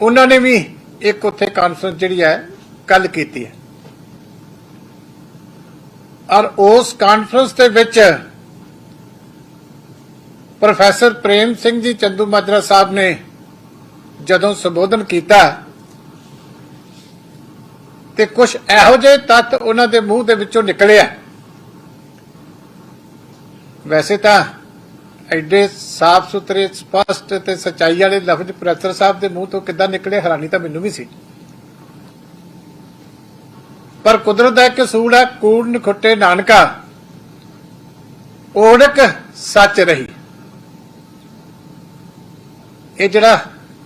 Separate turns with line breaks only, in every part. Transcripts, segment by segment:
ਉਹਨਾਂ ਨੇ ਵੀ ਇੱਕ ਉੱਥੇ ਕਾਨਫਰੰਸ ਜਿਹੜੀ ਹੈ ਕੱਲ ਕੀਤੀ ਹੈ। ਔਰ ਉਸ ਕਾਨਫਰੰਸ ਦੇ ਵਿੱਚ ਪ੍ਰੋਫੈਸਰ ਪ੍ਰੇਮ ਸਿੰਘ ਜੀ ਚੰਦੂ ਮਾਜਰਾ ਸਾਹਿਬ ਨੇ ਜਦੋਂ ਸੰਬੋਧਨ ਕੀਤਾ ਤੇ ਕੁਝ ਇਹੋ ਜਿਹੇ ਤੱਤ ਉਹਨਾਂ ਦੇ ਮੂੰਹ ਦੇ ਵਿੱਚੋਂ ਨਿਕਲਿਆ ਵੈਸੇ ਤਾਂ ਐਡੇ ਸਾਫ਼ ਸੁਥਰੇ ਸਪਸ਼ਟ ਤੇ ਸਚਾਈ ਵਾਲੇ ਲਫ਼ਜ਼ ਪ੍ਰੋਫੈਸਰ ਸਾਹਿਬ ਦੇ ਮੂੰਹ ਤੋਂ ਕਿੱਦਾਂ ਨਿਕਲੇ, ਹੈਰਾਨੀ ਤਾਂ ਮੈਨੂੰ ਵੀ ਸੀ। ਪਰ ਕੁਦਰਤ ਦਾ ਇੱਕ ਸੂੜ ਹੈ ਕੂੜ ਨਖੁੱਟੇ ਨਾਨਕਾ। ਓੜਕ ਸੱਚ ਰਹੀ। ਇਹ ਜਿਹੜਾ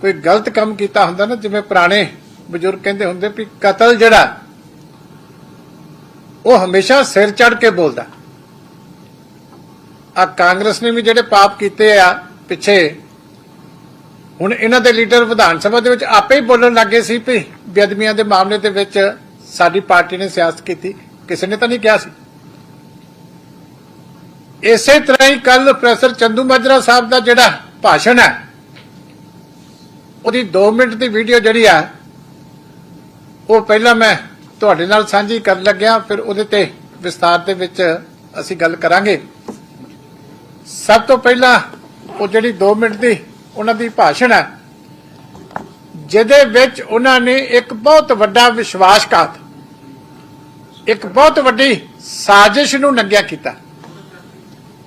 ਕੋਈ ਗਲਤ ਕੰਮ ਕੀਤਾ ਹੁੰਦਾ ਨਾ, ਜਿਵੇਂ ਪੁਰਾਣੇ ਬਜ਼ੁਰਗ ਕਹਿੰਦੇ ਹੁੰਦੇ ਵੀ ਕਤਲ ਜਿਹੜਾ, ਉਹ ਹਮੇਸ਼ਾ ਸਿਰ ਚੜ ਕੇ ਬੋਲਦਾ। ਆ ਕਾਂਗਰਸ ਨੇ ਵੀ ਜਿਹੜੇ ਪਾਪ ਕੀਤੇ ਆ ਪਿੱਛੇ, ਹੁਣ ਇਹਨਾਂ ਦੇ ਲੀਡਰ ਵਿਧਾਨ ਸਭਾ ਦੇ ਵਿੱਚ ਆਪੇ ਹੀ ਬੋਲਣ ਲੱਗੇ ਸੀ ਵੀ ਬੇਅਦਮੀਆਂ ਦੇ ਮਾਮਲੇ ਦੇ ਵਿੱਚ ਸਾਡੀ ਪਾਰਟੀ ਨੇ ਸਿਆਸਤ ਕੀਤੀ। ਕਿਸੇ ਨੇ ਤਾਂ ਨਹੀਂ ਕਿਹਾ ਸੀ। ਇਸੇ ਤਰ੍ਹਾਂ ਹੀ ਕੱਲ ਪ੍ਰੋਫੈਸਰ ਚੰਦੂ ਮਾਜਰਾ ਸਾਹਿਬ ਦਾ ਜਿਹੜਾ ਭਾਸ਼ਣ ਹੈ, ਉਹਦੀ 2 ਮਿੰਟ ਦੀ ਵੀਡੀਓ ਜਿਹੜੀ ਆ, ਉਹ ਪਹਿਲਾਂ ਮੈਂ ਤੁਹਾਡੇ ਨਾਲ ਸਾਂਝੀ ਕਰਨ ਲੱਗਿਆ, ਫਿਰ ਉਹਦੇ ਤੇ ਵਿਸਤਾਰ ਦੇ ਵਿੱਚ ਅਸੀਂ ਗੱਲ ਕਰਾਂਗੇ। ਸਭ ਤੋਂ ਪਹਿਲਾਂ ਉਹ ਜਿਹੜੀ 2 ਮਿੰਟ ਦੀ ਉਹਨਾਂ ਦੀ ਭਾਸ਼ਣ ਹੈ, ਜਿਹਦੇ ਵਿੱਚ ਉਹਨਾਂ ਨੇ ਇੱਕ ਬਹੁਤ ਵੱਡਾ ਵਿਸ਼ਵਾਸਘਾਤ, ਇੱਕ ਬਹੁਤ ਵੱਡੀ ਸਾਜ਼ਿਸ਼ ਨੂੰ ਨੰਗਿਆ ਕੀਤਾ।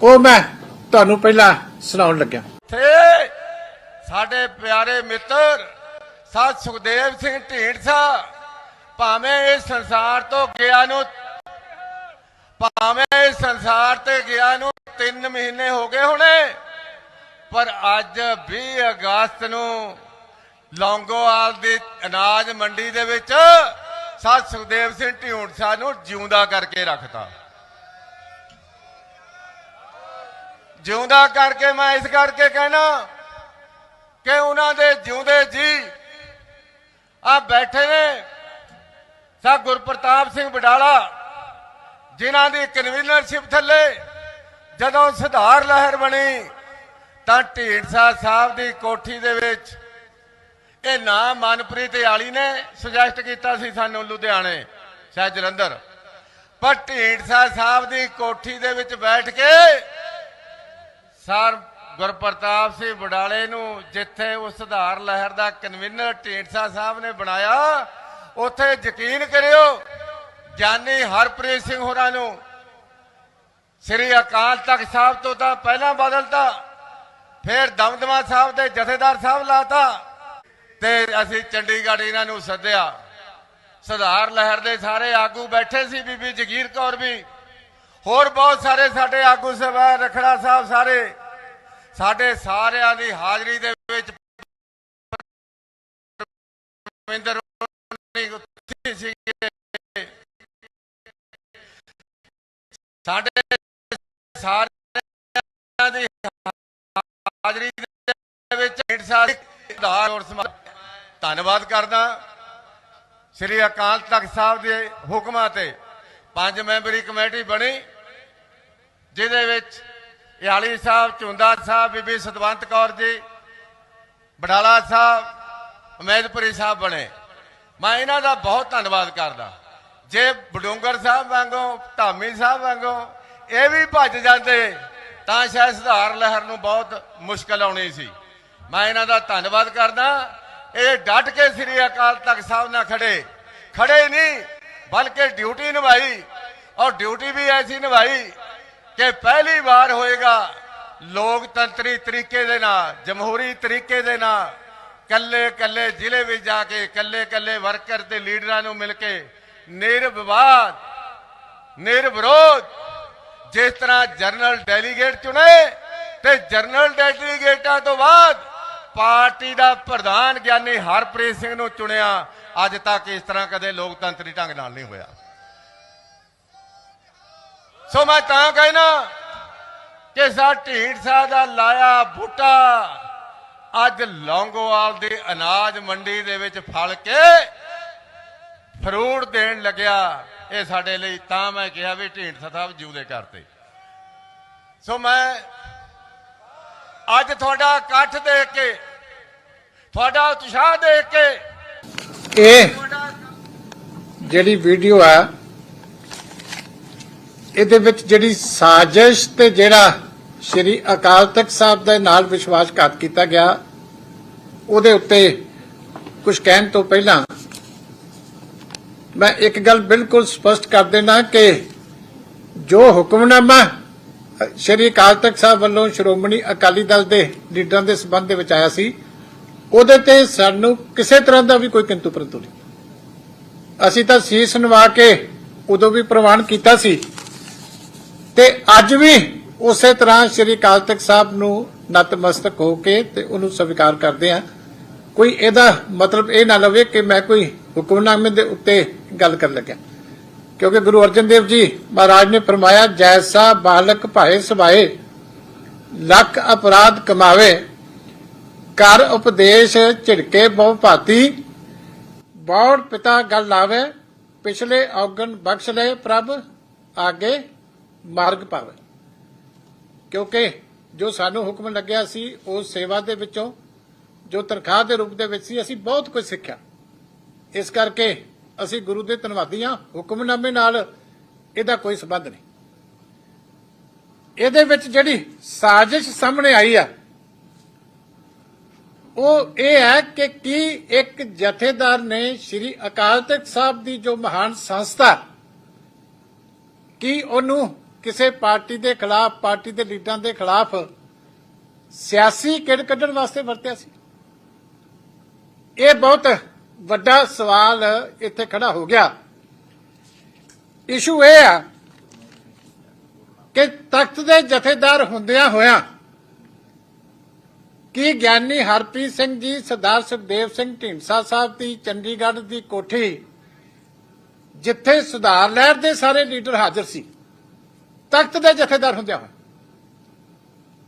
ਉਹ ਮੈਂ ਤੁਹਾਨੂੰ ਪਹਿਲਾਂ ਸੁਣਾਉਣ ਲੱਗਿਆ।
ਥੇ ਸਾਡੇ ਪਿਆਰੇ ਮਿੱਤਰ ਸਾਧ ਸੁਖਦੇਵ ਸਿੰਘ ਢੀਂਡਸਾ, ਭਾਵੇਂ ਇਸ ਸੰਸਾਰ ਤੋਂ ਗਿਆ ਨੂੰ ਭਾਵੇਂ ਇਸ ਸੰਸਾਰ ਤੇ ਗਿਆ ਨੂੰ 3 ਮਹੀਨੇ ਹੋ ਗਏ ਹੋਣੇ, ਪਰ ਅੱਜ 20 ਅਗਸਤ ਨੂੰ ਲੌਂਗੋਵਾਲ ਦੀ ਅਨਾਜ ਮੰਡੀ ਦੇ ਵਿੱਚ ਸਾਧ ਸੁਖਦੇਵ ਸਿੰਘ ਢੀਂਡਸਾ ਨੂੰ ਜਿਉਂਦਾ ਕਰਕੇ ਰੱਖਤਾ। ਜਿਉਂਦਾ ਕਰਕੇ ਮੈਂ ਇਸ ਕਰਕੇ ਕਹਿਣਾ ਕਿ ਉਹਨਾਂ ਦੇ ਜਿਉਂਦੇ ਜੀ ਆ ਬੈਠੇ ਨੇ, ਸਾ ਗੁਰਪ੍ਰਤਾਪ ਸਿੰਘ ਬਡਾਲਾ ਜਿਨ੍ਹਾਂ ਦੀ ਕਨਵੀਨਰਸ਼ਿਪ ਥੱਲੇ ਜਦੋਂ ਸੁਧਾਰ ਲਹਿਰ ਬਣੀ, ਤਾਂ ਢੀਂਡਸਾ ਸਾਹਿਬ ਦੀ ਕੋਠੀ ਦੇ ਵਿੱਚ ਇਹ ਨਾਮ ਮਨਪ੍ਰੀਤ ਆਲੀ ਨੇ ਸੁਜੈਸਟ ਕੀਤਾ ਸੀ ਸਾਨੂੰ ਲੁਧਿਆਣੇ ਸ਼ਾਇਦ ਜਲੰਧਰ। ਪਰ ਢੀਂਡਸਾ ਸਾਹਿਬ ਦੀ ਕੋਠੀ ਦੇ ਵਿੱਚ ਬੈਠ ਕੇ ਸਰ ਗੁਰਪ੍ਰਤਾਪ ਸਿੰਘ ਬਡਾਲੇ ਨੂੰ ਜਿੱਥੇ ਉਹ ਸੁਧਾਰ ਲਹਿਰ ਦਾ ਕਨਵੀਨਰ ਢੀਂਡਸਾ ਸਾਹਿਬ ਨੇ ਬਣਾਇਆ, ਉੱਥੇ ਯਕੀਨ ਕਰਿਓ ਗਿਆਨੀ ਹਰਪ੍ਰੀਤ ਸਿੰਘ ਹੋਰਾਂ ਨੂੰ। ਸ੍ਰੀ ਅਕਾਲ ਤਖਤ ਸਾਹਿਬ ਤੋਂ ਤਾਂ ਪਹਿਲਾਂ ਬਦਲਤਾ, ਫਿਰ ਦਮਦਮਾ ਸਾਹਿਬ ਦੇ ਜਥੇਦਾਰ ਸਾਹਿਬ ਲਾਤਾ ਤੇ ਅਸੀਂ ਚੰਡੀਗੜ੍ਹ ਇਹਨਾਂ ਨੂੰ ਸੱਦਿਆ। ਸੁਧਾਰ ਲਹਿਰ ਦੇ ਸਾਰੇ ਆਗੂ ਬੈਠੇ ਸੀ, ਬੀਬੀ ਜਗੀਰ ਕੌਰ ਵੀ। ਹੋਰ ਬਹੁਤ ਸਾਰੇ ਸਾਡੇ ਆਗੂ ਸਭਾ ਰਖੜਾ ਸਾਹਿਬ ਸਾਰੇ। ਸਾਡੇ ਸਾਰਿਆਂ ਦੀ ਹਾਜ਼ਰੀ ਦੇ ਵਿੱਚ ਰਵਿੰਦਰ ਹੋਣੀ ਉੱਥੇ ਸੀਗੇ ਸਾਡੇ ਸਾਰਿਆਂ ਦੀ ਹਾਜ਼ਰੀ ਦੇ ਵਿੱਚ ਢੀਂਡਸਾ ਦਾ ਔਰ ਸਮਾ- ਧੰਨਵਾਦ ਕਰਦਾ ਸ੍ਰੀ ਅਕਾਲ ਤਖਤ ਸਾਹਿਬ ਦੇ ਹੁਕਮਾਂ ਤੇ ਪੰਜ ਮੈਂਬਰੀ ਕਮੇਟੀ ਬਣੀ, ਜਿਹਦੇ ਵਿੱਚ ਇਆਲੀ ਸਾਹਿਬ ਚੁੰਦਾ ਸਾਹਿਬ, ਬੀਬੀ ਸਤਵੰਤ ਕੌਰ ਜੀ, ਬਡਾਲਾ ਸਾਹਿਬ ਉਮੈਦਪੁਰੀ ਸਾਹਿਬ ਬਣੇ। ਮੈਂ ਇਹਨਾਂ ਦਾ ਬਹੁਤ ਧੰਨਵਾਦ ਕਰਦਾ। ਜੇ ਬਡੂੰਗਰ ਸਾਹਿਬ ਵਾਂਗੋ, ਧਾਮੀ ਸਾਹਿਬ ਵਾਂਗੋ ਇਹ ਵੀ ਭੱਜ ਜਾਂਦੇ, ਤਾਂ ਸ਼ਾਇਦ ਸੁਧਾਰ ਲਹਿਰ ਨੂੰ ਬਹੁਤ ਮੁਸ਼ਕਲ ਆਉਣੀ ਸੀ। ਮੈਂ ਇਹਨਾਂ ਦਾ ਧੰਨਵਾਦ ਕਰਦਾ। ਇਹ ਡਟ ਕੇ ਸ੍ਰੀ ਅਕਾਲ ਤਖਤ ਸਾਹਿਬ ਨਾਲ ਖੜੇ। ਖੜੇ ਨਹੀਂ, ਬਲਕਿ ਡਿਊਟੀ ਨਿਭਾਈ। ਔਰ ਡਿਊਟੀ ਵੀ ਐਸੀ ਨਿਭਾਈ ਕਿ ਪਹਿਲੀ ਵਾਰ ਹੋਏਗਾ ਲੋਕਤੰਤਰੀ ਤਰੀਕੇ ਦੇ ਨਾਲ, ਜਮਹੂਰੀ ਤਰੀਕੇ ਦੇ ਨਾਲ ਕੱਲੇ ਕੱਲੇ ਜ਼ਿਲ੍ਹੇ ਵਿੱਚ ਜਾ ਕੇ ਕੱਲੇ ਕੱਲੇ ਵਰਕਰ ਤੇ ਲੀਡਰਾਂ ਨੂੰ ਮਿਲ ਕੇ ਨਿਰਵਿਵਾਦ, ਨਿਰਵਿਰੋਧ। ਜਿਸ ਤਰ੍ਹਾਂ ਜਨਰਲ ਡੈਲੀਗੇਟ ਚੁਣੇ ਤੇ ਜਨਰਲ ਡੈਲੀਗੇਟਾਂ ਤੋਂ ਬਾਅਦ ਪਾਰਟੀ ਦਾ ਪ੍ਰਧਾਨ ਗਿਆਨੀ ਹਰਪ੍ਰੀਤ ਸਿੰਘ ਨੂੰ ਚੁਣਿਆ, ਅੱਜ ਤੱਕ ਇਸ ਤਰ੍ਹਾਂ ਕਦੇ ਲੋਕਤੰਤਰੀ ਢੰਗ ਨਾਲ ਨਹੀਂ ਹੋਇਆ। ਸੋ ਮੈਂ ਤਾਂ ਕਹਿਣਾ ਕਿ ਸਾ ਢੀਂਡਸਾ ਦਾ ਲਾਇਆ ਬੂਟਾ, ਅੱਜ ਲੌਂਗੋਵਾਲ ਦੀ ਅਨਾਜ ਮੰਡੀ ਦੇ ਵਿੱਚ ਫਲ ਕੇ ਫਰੂਟ ਦੇਣ ਲੱਗਿਆ, ਇਹ ਸਾਡੇ ਲਈ ਤਾਂ ਮੈਂ ਕਿਹਾ ਵੀ ਢੀਂਡਸਾ ਸਾਹਿਬ ਜਿਉਂਦੇ ਕਰਤੇ ਸੋ ਮੈਂ ਅੱਜ ਤੁਹਾਡਾ ਇਕੱਠ ਦੇਖ ਕੇ, ਤੁਹਾਡਾ ਉਤਸ਼ਾਹ ਦੇਖ ਕੇ
ਇਹ ਜਿਹੜੀ ਵੀਡੀਓ ਆ, ਇਹਦੇ ਵਿੱਚ ਜਿਹੜੀ ਸਾਜ਼ਿਸ਼ ਤੇ ਜਿਹੜਾ ਸ਼੍ਰੀ ਅਕਾਲ ਤਖਤ ਸਾਹਿਬ ਦੇ ਨਾਲ ਵਿਸ਼ਵਾਸਘਾਤ ਕੀਤਾ ਗਿਆ, ਉਹਦੇ ਉੱਤੇ ਕੁਝ ਕਹਿਣ ਤੋਂ ਪਹਿਲਾਂ ਮੈਂ ਇੱਕ ਗੱਲ ਬਿਲਕੁਲ ਸਪਸ਼ਟ ਕਰ ਦੇਣਾ ਕਿ ਜੋ ਹੁਕਮਨਾਮਾ ਸ਼੍ਰੀ ਅਕਾਲ ਤਖਤ ਸਾਹਿਬ ਵੱਲੋਂ ਸ਼੍ਰੋਮਣੀ ਅਕਾਲੀ ਦਲ ਦੇ ਲੀਡਰਾਂ ਦੇ ਸਬੰਧ ਦੇ ਵਿੱਚ ਆਇਆ ਸੀ, ਉਹਦੇ ਤੇ ਸਾਨੂੰ ਕਿਸੇ ਤਰ੍ਹਾਂ ਦਾ ਵੀ ਕੋਈ ਕਿੰਤੂ ਪਰੰਤੂ ਨਹੀਂ। ਅਸੀਂ ਤਾਂ ਸੀਸ ਨਵਾ ਕੇ ਉਦੋਂ ਵੀ ਪ੍ਰਵਾਨ ਕੀਤਾ ਸੀ ਤੇ ਅੱਜ ਵੀ ਉਸੇ ਤਰ੍ਹਾਂ ਸ੍ਰੀ ਅਕਾਲ ਤਖਤ ਸਾਹਿਬ ਨੂੰ ਨਤਮਸਤਕ ਹੋ ਕੇ ਤੇ ਉਹਨੂੰ ਸਵੀਕਾਰ ਕਰਦੇ ਆ ਕੋਈ ਇਹਦਾ ਮਤਲਬ ਇਹ ਨਾ ਲਵੇ ਕਿ ਮੈਂ ਕੋਈ ਹੁਕਮਨਾਮੇ ਦੇ ਉੱਤੇ ਗੱਲ ਕਰਨ ਲੱਗਿਆ। ਕਿਉਂਕਿ ਗੁਰੂ ਅਰਜਨ ਦੇਵ ਜੀ ਮਹਾਰਾਜ ਨੇ ਫਰਮਾਇਆ, ਜੈਸਾ ਬਾਲਕ ਭਾਏ ਸਵਾਏ, ਲੱਖ ਅਪਰਾਧ ਕਮਾਵੇ, ਕਰ ਉਪਦੇਸ਼ ਝਿੜਕੇ ਬਹੁ ਭਾਤੀ, ਬੌੜ ਪਿਤਾ ਗੱਲ ਲਾਵੇ, ਪਿਛਲੇ ਔਗਣ ਬਖਸ਼ ਲੈ ਪ੍ਰਭ, ਆਗੇ ਮਾਰਗ ਪਾਵੇ। ਕਿਉਂਕਿ ਜੋ ਸਾਨੂੰ ਹੁਕਮ ਲੱਗਿਆ ਸੀ, ਉਸ ਸੇਵਾ ਦੇ ਵਿੱਚੋਂ ਜੋ ਤਨਖਾਹ ਦੇ ਰੂਪ ਦੇ ਵਿੱਚ ਸੀ, ਅਸੀਂ ਬਹੁਤ ਕੁਝ ਸਿੱਖਿਆ। ਇਸ ਕਰਕੇ ਅਸੀਂ ਗੁਰੂ ਦੇ ਧੰਨਵਾਦੀ ਹਾਂ। ਹੁਕਮਨਾਮੇ ਨਾਲ ਇਹਦਾ ਕੋਈ ਸਬੰਧ ਨਹੀਂ। ਇਹਦੇ ਵਿੱਚ ਜਿਹੜੀ ਸਾਜ਼ਿਸ਼ ਸਾਹਮਣੇ ਆਈ ਆ, ਉਹ ਇਹ ਹੈ ਕਿ ਕੀ ਇੱਕ ਜਥੇਦਾਰ ਨੇ ਸ੍ਰੀ ਅਕਾਲ ਤਖਤ ਸਾਹਿਬ ਦੀ ਜੋ ਮਹਾਨ ਸੰਸਥਾ, ਕੀ ਉਹਨੂੰ ਕਿਸੇ ਪਾਰਟੀ ਦੇ ਖਿਲਾਫ, ਪਾਰਟੀ ਦੇ ਲੀਡਰਾਂ ਦੇ ਖਿਲਾਫ ਸਿਆਸੀ ਕਿੜ ਕੱਢਣ ਵਾਸਤੇ ਵਰਤਿਆ ਸੀ? ਇਹ ਬਹੁਤ ਵੱਡਾ ਸਵਾਲ ਇੱਥੇ ਖੜਾ ਹੋ ਗਿਆ। ਇਸ਼ੂ ਇਹ ਆ ਕਿ ਤਖਤ ਦੇ ਜਥੇਦਾਰ ਹੁੰਦਿਆਂ ਹੋਇਆਂ ਕੀ ਗਿਆਨੀ ਹਰਪ੍ਰੀਤ ਸਿੰਘ ਜੀ, ਸਰਦਾਰ ਸੁਖਦੇਵ ਸਿੰਘ ਢੀਂਡਸਾ ਸਾਹਿਬ ਦੀ, ਚੰਡੀਗੜ੍ਹ ਦੀ ਕੋਠੀ ਜਿੱਥੇ ਸੁਧਾਰ ਲਹਿਰ ਦੇ ਸਾਰੇ ਲੀਡਰ ਹਾਜ਼ਰ ਸੀ, ਤਖਤ ਦੇ ਜਥੇਦਾਰ ਹੁੰਦਿਆਂ ਹੋਏ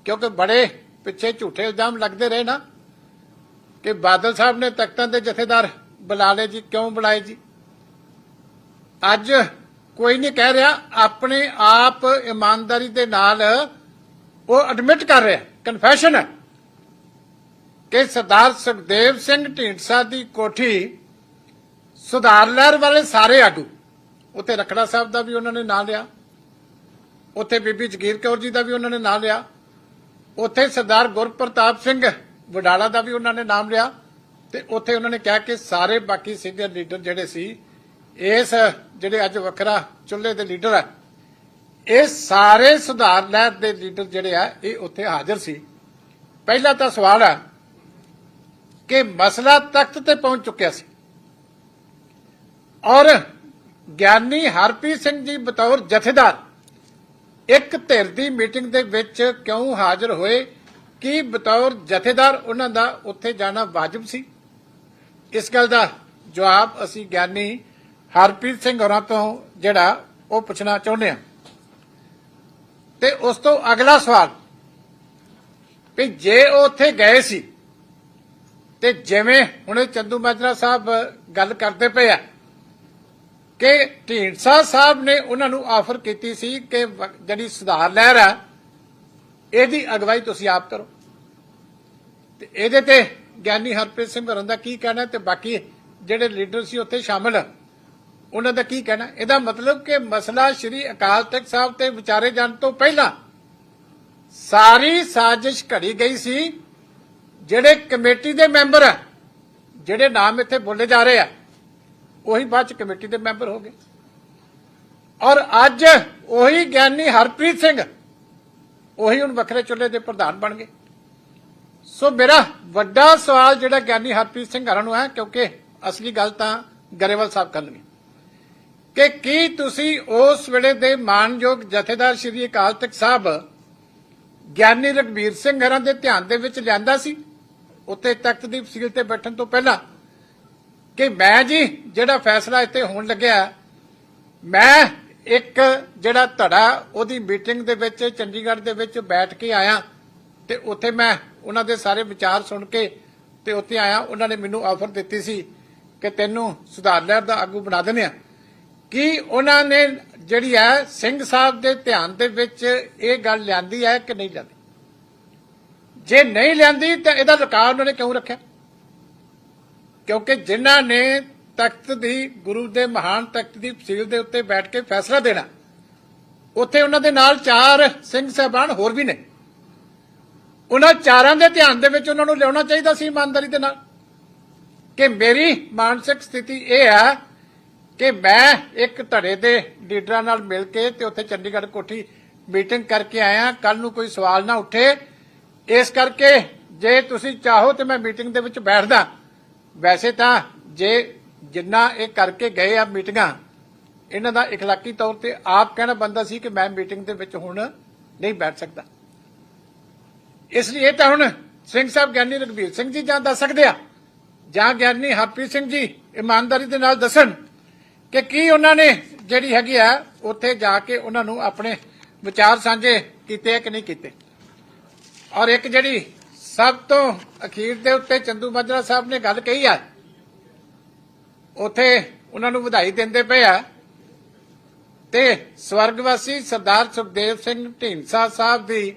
ਕਿਉਂਕਿ ਬੜੇ ਪਿੱਛੇ ਝੂਠੇ ਇਲਜ਼ਾਮ ਲੱਗਦੇ ਰਹੇ ਨਾ। ਕਿ ਬਾਦਲ ਸਾਹਿਬ ਨੇ ਤਖਤਾਂ ਦੇ ਜਥੇਦਾਰ ਬੁਲਾ ਲਏ ਜੀ, ਕਿਉਂ ਬੁਲਾਏ ਜੀ? ਅੱਜ ਕੋਈ ਨਹੀਂ ਕਹਿ ਰਿਹਾ, ਆਪਣੇ ਆਪ ਇਮਾਨਦਾਰੀ ਦੇ ਨਾਲ ਉਹ ਐਡਮਿਟ ਕਰ ਰਿਹਾ ਕਨਫੈਸ਼ਨ ਹੈ ਕਿ ਸਰਦਾਰ ਸੁਖਦੇਵ ਸਿੰਘ ਢੀਂਡਸਾ ਦੀ ਕੋਠੀ ਸੁਧਾਰ ਲਹਿਰ ਵਾਲੇ ਸਾਰੇ ਆਗੂ, ਉੱਥੇ ਰਖੜਾ ਸਾਹਿਬ ਦਾ ਵੀ ਉਹਨਾਂ ਨੇ ਨਾਂ ਲਿਆ, ਉੱਥੇ ਬੀਬੀ ਜਗੀਰ ਕੌਰ ਜੀ ਦਾ ਵੀ ਉਹਨਾਂ ਨੇ ਨਾਂ ਲਿਆ, ਉੱਥੇ ਸਰਦਾਰ ਗੁਰਪ੍ਰਤਾਪ ਸਿੰਘ ਵਡਾਲਾ ਦਾ ਵੀ ਉਹਨਾਂ ਨੇ ਨਾਮ ਲਿਆ ਤੇ ਉੱਥੇ ਉਹਨਾਂ ਨੇ ਕਿਹਾ ਕਿ ਸਾਰੇ ਬਾਕੀ ਸੀਨੀਅਰ ਲੀਡਰ ਜਿਹੜੇ ਸੀ, ਇਸ ਜਿਹੜੇ ਅੱਜ ਵੱਖਰਾ ਚੁੱਲ੍ਹੇ ਦੇ ਲੀਡਰ ਆ, ਇਹ ਸਾਰੇ ਸੁਧਾਰ ਲਹਿਰ ਦੇ ਲੀਡਰ ਜਿਹੜੇ ਆ, ਇਹ ਉੱਥੇ ਹਾਜ਼ਰ ਸੀ। ਪਹਿਲਾ ਤਾਂ ਸਵਾਲ ਹੈ ਕਿ ਮਸਲਾ ਤਖਤ ਤੇ ਪਹੁੰਚ ਚੁੱਕਿਆ ਸੀ। ਔਰ ਗਿਆਨੀ ਹਰਪ੍ਰੀਤ ਸਿੰਘ ਜੀ ਬਤੌਰ ਜਥੇਦਾਰ, ਇੱਕ ਧਿਰ ਦੀ ਮੀਟਿੰਗ ਦੇ ਵਿੱਚ ਕਿਉਂ ਹਾਜ਼ਰ ਹੋਏ? ਕੀ ਬਤੌਰ ਜਥੇਦਾਰ ਉਹਨਾਂ ਦਾ ਉੱਥੇ ਜਾਣਾ ਵਾਜਬ ਸੀ? ਇਸ ਗੱਲ ਦਾ ਜਵਾਬ ਅਸੀਂ ਗਿਆਨੀ ਹਰਪ੍ਰੀਤ ਸਿੰਘ ਹੋਰਾਂ ਤੋਂ ਜਿਹੜਾ ਉਹ ਪੁੱਛਣਾ ਚਾਹੁੰਦੇ ਹਾਂ। ਤੇ ਉਸ ਤੋਂ ਅਗਲਾ ਸਵਾਲ, ਵੀ ਜੇ ਉਹ ਉੱਥੇ ਗਏ ਸੀ, ਤੇ ਜਿਵੇਂ ਹੁਣੇ ਚੰਦੂ ਮਾਜਰਾ ਸਾਹਿਬ ਗੱਲ ਕਰਦੇ ਪਏ ਆ, ਕਿ ਢੀਂਡਸਾ ਸਾਹਿਬ ਨੇ ਉਹਨਾਂ ਨੂੰ ਆਫਰ ਕੀਤੀ ਸੀ ਕਿ ਜਿਹੜੀ ਸੁਧਾਰ ਲਹਿਰ ਆ, ਇਹਦੀ ਅਗਵਾਈ ਤੁਸੀਂ ਆਪ ਕਰੋ। ਤੇ ਇਹਦੇ ਤੇ ਗਿਆਨੀ ਹਰਪ੍ਰੀਤ ਸਿੰਘ ਹੋਰਾਂ ਦਾ ਕੀ ਕਹਿਣਾ ਤੇ ਬਾਕੀ ਜਿਹੜੇ ਲੀਡਰ ਸੀ ਉੱਥੇ ਸ਼ਾਮਲ ਆ, ਉਹਨਾਂ ਦਾ ਕੀ ਕਹਿਣਾ? ਇਹਦਾ ਮਤਲਬ ਕਿ ਮਸਲਾ ਸ਼੍ਰੀ ਅਕਾਲ ਤਖਤ ਸਾਹਿਬ ਤੇ ਵਿਚਾਰੇ ਜਾਣ ਤੋਂ ਪਹਿਲਾਂ ਸਾਰੀ ਸਾਜ਼ਿਸ਼ ਘੜੀ ਗਈ ਸੀ ਜਿਹੜੇ ਕਮੇਟੀ ਦੇ ਮੈਂਬਰ ਆ ਜਿਹੜੇ ਨਾਮ ਇੱਥੇ ਬੋਲੇ ਜਾ ਰਹੇ ਆ ਉਹੀ ਬਾਅਦ ਚ ਕਮੇਟੀ ਦੇ ਮੈਂਬਰ ਹੋ ਗਏ। ਔਰ ਅੱਜ ਉਹੀ ਗਿਆਨੀ ਹਰਪ੍ਰੀਤ ਸਿੰਘ ਉਹੀ ਹੁਣ ਵੱਖਰੇ ਚੁੱਲ੍ਹੇ ਦੇ ਪ੍ਰਧਾਨ ਬਣ ਗਏ। ਸੋ ਮੇਰਾ ਵੱਡਾ ਸਵਾਲ ਜਿਹੜਾ ਗਿਆਨੀ ਹਰਪ੍ਰੀਤ ਸਿੰਘ ਹਰਾਂ ਨੂੰ ਹੈ, ਕਿਉਂਕਿ ਅਸਲੀ ਗੱਲ ਤਾਂ ਗਰੇਵਾਲ ਸਾਹਿਬ ਕਰਨਗੇ। ਕਿ ਕੀ ਤੁਸੀਂ ਉਸ ਵੇਲੇ ਦੇ ਮਾਨਯੋਗ ਜਥੇਦਾਰ ਸ਼੍ਰੀ ਅਕਾਲ ਤਖਤ ਸਾਹਿਬ ਗਿਆਨੀ ਰਗਵੀਰ ਸਿੰਘ ਹਰਾਂ ਦੇ ਧਿਆਨ ਦੇ ਵਿੱਚ ਲਿਆਂਦਾ ਸੀ? ਉੱਤੇ ਤਖਤ ਦੀ ਸੀਲ ਤੇ ਬੈਠਣ ਤੋਂ ਪਹਿਲਾਂ ਕਿ ਮੈਂ ਜੀ ਜਿਹੜਾ ਫੈਸਲਾ ਇੱਥੇ ਹੋਣ ਲੱਗਿਆ, ਮੈਂ ਇੱਕ ਜਿਹੜਾ ਧੜਾ ਉਹਦੀ ਮੀਟਿੰਗ ਦੇ ਵਿੱਚ, ਚੰਡੀਗੜ੍ਹ ਦੇ ਵਿੱਚ ਬੈਠ ਕੇ ਆਇਆ ਤੇ ਉੱਥੇ ਮੈਂ ਉਹਨਾਂ ਦੇ ਸਾਰੇ ਵਿਚਾਰ ਸੁਣ ਕੇ ਤੇ ਉੱਥੇ ਆਇਆ, ਉਹਨਾਂ ਨੇ ਮੈਨੂੰ ਆਫਰ ਦਿੱਤੀ ਸੀ ਕਿ ਤੈਨੂੰ ਸੁਧਾਰ ਲਹਿਰ ਦਾ ਆਗੂ ਬਣਾ ਦਿੰਦੇ ਆ ਕਿ ਉਹਨਾਂ ਨੇ ਜਿਹੜੀ ਹੈ, ਸਿੰਘ ਸਾਹਿਬ ਦੇ ਧਿਆਨ ਦੇ ਵਿੱਚ ਇਹ ਗੱਲ ਲਿਆਂਦੀ ਹੈ ਕਿ ਨਹੀਂ ਲਿਆਂਦੀ? ਜੇ ਨਹੀਂ ਲਿਆਂਦੀ ਤਾਂ ਇਹਦਾ ਰਿਕਾਰਡ ਉਹਨਾਂ ਨੇ ਕਿਉਂ ਰੱਖਿਆ? ਕਿਉਂਕਿ ਜਿਨ੍ਹਾਂ ਨੇ ਤਖਤ ਦੀ, ਗੁਰੂ ਦੇ ਮਹਾਨ ਤਖਤ ਦੀ ਫਸੀਲ ਦੇ ਉੱਤੇ ਬੈਠ ਕੇ ਫੈਸਲਾ ਦੇਣਾ, ਉੱਥੇ ਉਹਨਾਂ ਦੇ ਨਾਲ ਚਾਰ ਸਿੰਘ ਸਾਹਿਬਾਨ ਹੋਰ ਵੀ ਨੇ। ਉਹਨਾਂ ਚਾਰਾਂ ਦੇ ਧਿਆਨ ਦੇ ਵਿੱਚ ਉਹਨਾਂ ਨੂੰ ਲਿਆਉਣਾ ਚਾਹੀਦਾ ਸੀ ਇਮਾਨਦਾਰੀ ਦੇ ਨਾਲ। ਕਿ ਮੇਰੀ ਮਾਨਸਿਕ ਸਥਿਤੀ ਇਹ ਹੈ ਕਿ ਮੈਂ ਇੱਕ ਧੜੇ ਦੇ ਲੀਡਰਾਂ ਨਾਲ ਮਿਲ ਕੇ ਤੇ ਉੱਥੇ ਚੰਡੀਗੜ੍ਹ ਕੋਠੀ ਮੀਟਿੰਗ ਕਰਕੇ ਆਇਆ। ਕੱਲ ਨੂੰ ਕੋਈ ਸਵਾਲ ਨਾ ਉੱਠੇ। ਇਸ ਕਰਕੇ ਜੇ ਤੁਸੀਂ ਚਾਹੋ ਤੇ ਮੈਂ ਮੀਟਿੰਗ ਦੇ ਵਿੱਚ ਬੈਠਦਾ। ਵੈਸੇ ਤਾਂ ਜੇ ਜਿੰਨਾ ਇਹ ਕਰਕੇ ਗਏ ਆ ਮੀਟਿੰਗਾਂ, ਇਹਨਾਂ ਦਾ ਇਖਲਾਕੀ ਤੌਰ ਤੇ ਆਪ ਕਹਿਣਾ ਬੰਦਾ ਸੀ ਕਿ ਮੈਂ ਮੀਟਿੰਗ ਦੇ ਵਿੱਚ ਹੁਣ ਨਹੀਂ ਬੈਠ ਸਕਦਾ। ਇਸ ਲਈ ਇਹ ਤਾਂ ਹੁਣ ਸਿੰਘ ਸਾਹਿਬ ਗਿਆਨੀ ਰਘਬੀਰ ਸਿੰਘ ਜੀ ਜਾਂ ਦੱਸ ਸਕਦੇ ਆ? ਜਾਂ ਗਿਆਨੀ ਹਰਪ੍ਰੀਤ ਸਿੰਘ ਜੀ ਇਮਾਨਦਾਰੀ ਦੇ ਨਾਲ ਦੱਸਣ ਕਿ ਕੀ ਉਹਨਾਂ ਨੇ ਜਿਹੜੀ ਹੈਗੀ ਆ, ਉੱਥੇ ਜਾ ਕੇ ਉਹਨਾਂ ਨੂੰ ਆਪਣੇ ਵਿਚਾਰ ਸਾਂਝੇ ਕੀਤੇ ਕਿ ਨਹੀਂ ਕੀਤੇ? ਔਰ ਇੱਕ ਜਿਹੜੀ ਸਭ ਤੋਂ ਅਖੀਰ ਦੇ ਉੱਤੇ ਚੰਦੂ ਮਾਜਰਾ ਸਾਹਿਬ ਨੇ ਗੱਲ ਕਹੀ ਆ, ਉੱਥੇ ਉਹਨਾਂ ਨੂੰ ਵਧਾਈ ਦਿੰਦੇ ਪਏ ਆ ਤੇ ਸਵਰਗਵਾਸੀ ਸਰਦਾਰ ਸੁਖਦੇਵ ਸਿੰਘ ਢੀਂਡਸਾ ਸਾਹਿਬ ਦੀ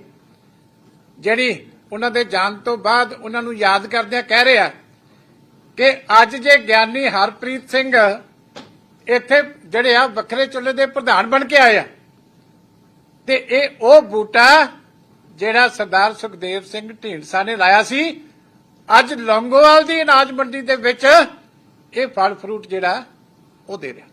ਜਿਹੜੀ ਉਹਨਾਂ ਦੇ ਜਾਣ ਤੋਂ ਬਾਅਦ ਉਹਨਾਂ ਨੂੰ ਯਾਦ ਕਰਦਿਆਂ ਕਹਿ ਰਿਹਾ ਕਿ ਅੱਜ ਜੇ ਗਿਆਨੀ ਹਰਪ੍ਰੀਤ ਸਿੰਘ ਇੱਥੇ ਜਿਹੜੇ ਆ ਵੱਖਰੇ ਚੁੱਲ੍ਹੇ ਦੇ ਪ੍ਰਧਾਨ ਬਣ ਕੇ ਆਏ ਤੇ ਇਹ ਉਹ ਬੂਟਾ ਜਿਹੜਾ ਸਰਦਾਰ ਸੁਖਦੇਵ ਸਿੰਘ ਢੀਂਡਸਾ ਨੇ ਲਾਇਆ ਸੀ, ਅੱਜ ਲੌਂਗੋਵਾਲ ਦੀ ਅਨਾਜ ਮੰਡੀ ਦੇ ਵਿੱਚ ਇਹ ਫਲ ਫਰੂਟ ਜਿਹੜਾ ਉਹ ਦੇ ਰਿਹਾ।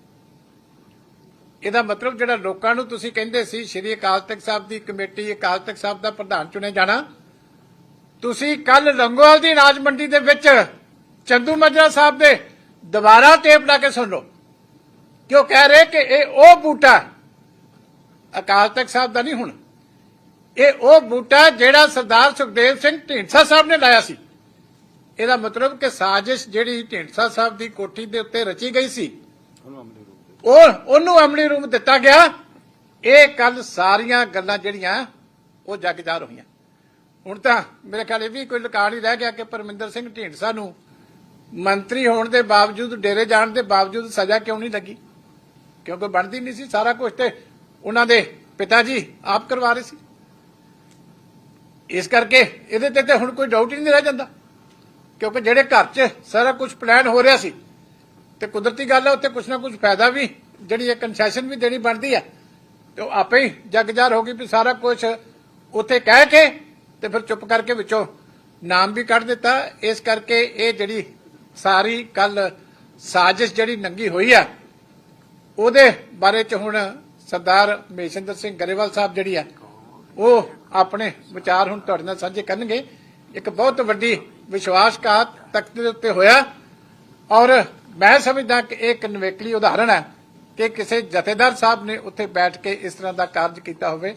ਇਹਦਾ ਮਤਲਬ ਜਿਹੜਾ ਲੋਕਾਂ ਨੂੰ ਤੁਸੀਂ ਕਹਿੰਦੇ ਸੀ, ਸ਼੍ਰੀ ਅਕਾਲ ਤਖਤ ਸਾਹਿਬ ਦੀ ਕਮੇਟੀ, ਅਕਾਲ ਤਖਤ ਸਾਹਿਬ ਦਾ ਪ੍ਰਧਾਨ ਚੁਣੇ ਜਾਣਾ। ਤੁਸੀਂ ਕੱਲ ਲੰਗੋਵਾਲ ਦੀ ਰਾਜ ਮੰਡੀ ਦੇ ਵਿੱਚ ਚੰਦੂ ਮਜਰਾ ਸਾਹਿਬ ਦੇ ਦੁਬਾਰਾ ਟੇਪ ਲਾ ਕੇ ਸੁਣ ਲਓ। ਕਿਉਂ ਕਹਿ ਰਹੇ ਕਿ ਇਹ ਉਹ ਬੂਟਾ ਅਕਾਲ ਤਖਤ ਸਾਹਿਬ ਦਾ ਨਹੀਂ ਹੁਣ। ਇਹ ਉਹ ਬੂਟਾ ਜਿਹੜਾ ਸਰਦਾਰ ਸੁਖਦੇਵ ਸਿੰਘ ਢੀਂਡਸਾ ਸਾਹਿਬ ਨੇ ਲਾਇਆ ਸੀ। ਇਹਦਾ ਮਤਲਬ ਕਿ ਸਾਜ਼ਿਸ਼ ਜਿਹੜੀ ਢੀਂਡਸਾ ਸਾਹਿਬ ਦੀ ਕੋਠੀ ਦੇ ਉੱਤੇ ਰਚੀ ਗਈ ਸੀ। ਉਹ ਉਹਨੂੰ ਅਮਲੀ ਰੂਪ ਦਿੱਤਾ ਗਿਆ। ਇਹ ਕੱਲ ਸਾਰੀਆਂ ਗੱਲਾਂ ਜਿਹੜੀਆਂ, ਉਹ ਜਗਜਾਰ ਹੋਈਆਂ ਹੁਣ ਤਾਂ ਮੇਰੇ ਖਿਆਲ ਇਹ ਵੀ ਕੋਈ ਲਕਾਰ ਹੀ ਰਹਿ ਗਿਆ ਕਿ ਪਰਮਿੰਦਰ ਸਿੰਘ ਢੀਂਡਸਾ ਨੂੰ ਮੰਤਰੀ ਹੋਣ ਦੇ ਬਾਵਜੂਦ, ਡੇਰੇ ਜਾਣ ਦੇ ਬਾਵਜੂਦ ਸਜ਼ਾ ਕਿਉਂ ਨਹੀਂ ਲੱਗੀ? ਕਿਉਂਕਿ ਬਣਦੀ ਨਹੀਂ ਸੀ ਸਾਰਾ ਕੁਝ ਤੇ ਉਹਨਾਂ ਦੇ ਪਿਤਾ ਜੀ ਆਪ ਕਰਵਾ ਰਹੇ ਸੀ। ਇਸ ਕਰਕੇ ਇਹਦੇ ਤੇ ਤੇ ਹੁਣ ਕੋਈ ਡਾਊਟ ਹੀ ਨਹੀਂ ਰਹਿ ਜਾਂਦਾ। ਕਿਉਂਕਿ ਜਿਹੜੇ ਘਰ 'ਚ ਸਾਰਾ ਕੁਝ ਪਲਾਨ ਹੋ ਰਿਹਾ ਸੀ ਤੇ ਕੁਦਰਤੀ ਗੱਲ ਹੈ, ਉੱਥੇ ਕੁਛ ਨਾ ਕੁਛ ਫਾਇਦਾ ਵੀ, ਜਿਹੜੀ ਇਹ ਕਨਸੈਸ਼ਨ ਵੀ ਦੇਣੀ ਬਣਦੀ ਹੈ। ਤੇ ਉਹ ਆਪੇ ਹੀ ਜਗਜਾਰ ਹੋ ਗਈ ਵੀ ਸਾਰਾ ਕੁਝ ਉੱਥੇ ਕਹਿ ਕੇ ਤੇ ਫਿਰ ਚੁੱਪ ਕਰਕੇ ਵਿੱਚੋਂ ਨਾਮ ਵੀ ਕੱਢ ਦਿੱਤਾ। ਇਸ ਕਰਕੇ ਇਹ ਜਿਹੜੀ ਸਾਰੀ ਕੱਲ ਸਾਜ਼ਿਸ਼ ਜਿਹੜੀ ਨੰਗੀ ਹੋਈ ਆ, ਉਹਦੇ ਬਾਰੇ ਚ ਹੁਣ ਸਰਦਾਰ ਮੇਸ਼ਿੰਦਰ ਸਿੰਘ ਗਰੇਵਾਲ ਸਾਹਿਬ ਜਿਹੜੀ ਆ, ਉਹ ਆਪਣੇ ਵਿਚਾਰ ਹੁਣ ਤੁਹਾਡੇ ਨਾਲ ਸਾਂਝੇ ਕਰਨਗੇ। ਇੱਕ ਬਹੁਤ ਵੱਡੀ ਵਿਸ਼ਵਾਸਘਾਤ ਤਖਤ ਦੇ ਉੱਤੇ ਹੋਇਆ ਔਰ ਮੈਂ ਸਮਝਦਾ ਕਿ ਇਹ ਇੱਕ ਨਵੇਕਲੀ ਉਦਾਹਰਣ ਹੈ ਕਿ ਕਿਸੇ ਜਥੇਦਾਰ ਸਾਹਿਬ ਨੇ ਉੱਥੇ ਬੈਠ ਕੇ ਇਸ ਤਰ੍ਹਾਂ ਦਾ ਕਾਰਜ ਕੀਤਾ ਹੋਵੇ।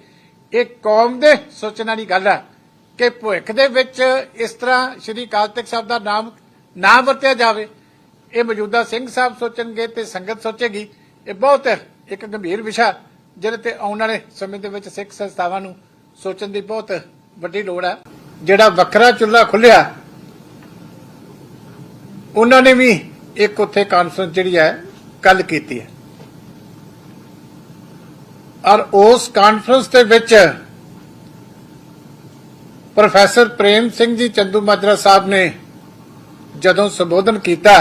ਇਹ ਕੌਮ ਦੇ ਸੋਚਣ ਵਾਲੀ ਗੱਲ ਹੈ ਕਿ ਭੁੱਖ ਦੇ ਵਿੱਚ ਇਸ ਤਰ੍ਹਾਂ ਸ਼੍ਰੀ ਅਕਾਲ ਤਖਤ ਸਾਹਿਬ ਦਾ ਨਾਮ ਨਾ ਵਰਤਿਆ ਜਾਵੇ। ਇਹ ਮੌਜੂਦਾ ਸਿੰਘ ਸਾਹਿਬ ਸੋਚਣਗੇ ਤੇ ਸੰਗਤ ਸੋਚੇਗੀ। ਇਹ ਬਹੁਤ ਇੱਕ ਗੰਭੀਰ ਵਿਸ਼ਾ ਜਿਹਦੇ ਤੇ ਆਉਣ ਵਾਲੇ ਸਮੇਂ ਦੇ ਵਿੱਚ ਸਿੱਖ ਸੰਸਥਾਵਾਂ ਨੂੰ ਸੋਚਣ ਦੀ ਬਹੁਤ ਵੱਡੀ ਲੋੜ ਹੈ। ਜਿਹੜਾ ਵੱਖਰਾ ਚੁੱਲ੍ਹਾ ਖੁੱਲਿਆ ਉਹਨਾਂ ਨੇ ਵੀ ਇੱਕ ਉੱਥੇ ਕਾਨਫਰੰਸ ਜਿਹੜੀ ਹੈ ਕੱਲ ਕੀਤੀ ਹੈ। ਔਰ ਉਸ ਕਾਨਫਰੰਸ ਦੇ ਵਿੱਚ ਪ੍ਰੋਫੈਸਰ ਪ੍ਰੇਮ ਸਿੰਘ ਜੀ ਚੰਦੂ ਮਾਜਰਾ ਸਾਹਿਬ ਨੇ ਜਦੋਂ ਸੰਬੋਧਨ ਕੀਤਾ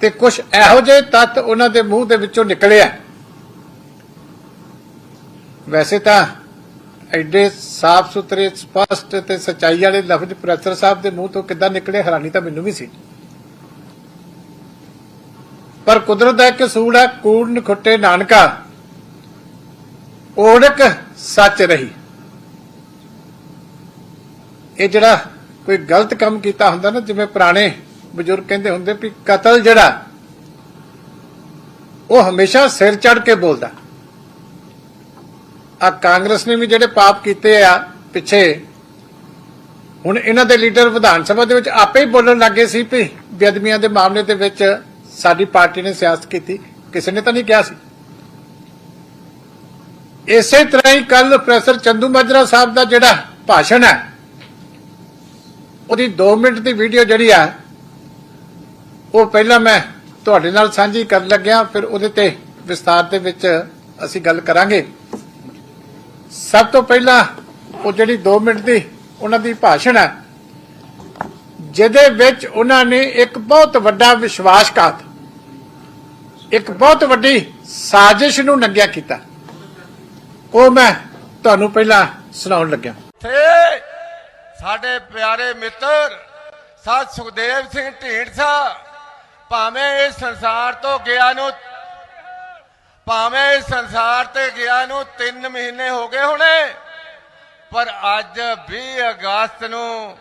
ਤੇ ਕੁਝ ਇਹੋ ਜਿਹੇ ਤੱਤ ਉਹਨਾਂ ਦੇ ਮੂੰਹ ਦੇ ਵਿੱਚੋਂ ਨਿਕਲਿਆ ਵੈਸੇ ਤਾਂ ਐਡੇ ਸਾਫ਼ ਸੁਥਰੇ, ਸਪਸ਼ਟ ਤੇ ਸਚਾਈ ਵਾਲੇ ਲਫ਼ਜ਼ ਪ੍ਰੋਫੈਸਰ ਸਾਹਿਬ ਦੇ ਮੂੰਹ ਤੋਂ ਕਿੱਦਾਂ ਨਿਕਲੇ, ਹੈਰਾਨੀ ਤਾਂ ਮੈਨੂੰ ਵੀ ਸੀ। ਪਰ ਕੁਦਰਤ ਦਾ ਇੱਕ ਸੂੜ ਹੈ ਕੂੜ ਨਖੁੱਟੇ ਨਾਨਕਾ। ਓੜਕ ਸੱਚ ਰਹੀ। ਇਹ ਜਿਹੜਾ ਕੋਈ ਗਲਤ ਕੰਮ ਕੀਤਾ ਹੁੰਦਾ ਨਾ, ਜਿਵੇਂ ਪੁਰਾਣੇ ਬਜ਼ੁਰਗ ਕਹਿੰਦੇ ਹੁੰਦੇ ਵੀ ਕਤਲ ਜਿਹੜਾ, ਉਹ ਹਮੇਸ਼ਾ ਸਿਰ ਚੜ ਕੇ ਬੋਲਦਾ। ਆ ਕਾਂਗਰਸ ਨੇ ਵੀ ਜਿਹੜੇ ਪਾਪ ਕੀਤੇ ਆ ਪਿੱਛੇ, ਹੁਣ ਇਹਨਾਂ ਦੇ ਲੀਡਰ ਵਿਧਾਨ ਸਭਾ ਦੇ ਵਿੱਚ ਆਪੇ ਹੀ ਬੋਲਣ ਲੱਗੇ ਸੀ ਵੀ ਬੇਅਦਬੀਆਂ ਦੇ ਮਾਮਲੇ ਦੇ ਵਿੱਚ ਸਾਡੀ ਪਾਰਟੀ ਨੇ ਸਿਆਸਤ ਕੀਤੀ। ਕਿਸੇ ਨੇ ਤਾਂ ਨਹੀਂ ਕਿਹਾ ਸੀ। ਇਸੇ ਤਰ੍ਹਾਂ ਹੀ ਕੱਲ ਪ੍ਰੋਫੈਸਰ ਚੰਦੂ ਮਾਜਰਾ ਸਾਹਿਬ ਦਾ ਜਿਹੜਾ ਭਾਸ਼ਣ ਹੈ, ਉਹਦੀ 2 ਮਿੰਟ ਦੀ ਵੀਡੀਓ ਜਿਹੜੀ ਆ, ਉਹ ਪਹਿਲਾਂ ਮੈਂ ਤੁਹਾਡੇ ਨਾਲ ਸਾਂਝੀ ਕਰਨ ਲੱਗਿਆ, ਫਿਰ ਉਹਦੇ ਤੇ ਵਿਸਤਾਰ ਦੇ ਵਿੱਚ ਅਸੀਂ ਗੱਲ ਕਰਾਂਗੇ। ਸਭ ਤੋਂ ਪਹਿਲਾਂ ਉਹ ਜਿਹੜੀ 2 ਮਿੰਟ ਦੀ ਉਹਨਾਂ ਦੀ ਭਾਸ਼ਣ ਹੈ, ਜਿਹਦੇ ਵਿੱਚ ਉਹਨਾਂ ਨੇ ਇੱਕ ਬਹੁਤ ਵੱਡਾ ਵਿਸ਼ਵਾਸਘਾਤ, ਇੱਕ ਬਹੁਤ ਵੱਡੀ ਸਾਜ਼ਿਸ਼ ਨੂੰ ਨੰਗਿਆ ਕੀਤਾ। ਉਹ ਮੈਂ ਤੁਹਾਨੂੰ ਪਹਿਲਾਂ ਸੁਣਾਉਣ ਲੱਗਿਆ।
ਥੇ ਸਾਡੇ ਪਿਆਰੇ ਮਿੱਤਰ ਸਾਧ ਸੁਖਦੇਵ ਸਿੰਘ ਢੀਂਡਸਾ, ਭਾਵੇਂ ਇਸ ਸੰਸਾਰ ਤੋਂ ਗਿਆ ਨੂੰ ਭਾਵੇਂ ਇਸ ਸੰਸਾਰ ਤੇ ਗਿਆ ਨੂੰ 3 ਮਹੀਨੇ ਹੋ ਗਏ ਹੋਣੇ, ਪਰ ਅੱਜ 20 ਅਗਸਤ ਨੂੰ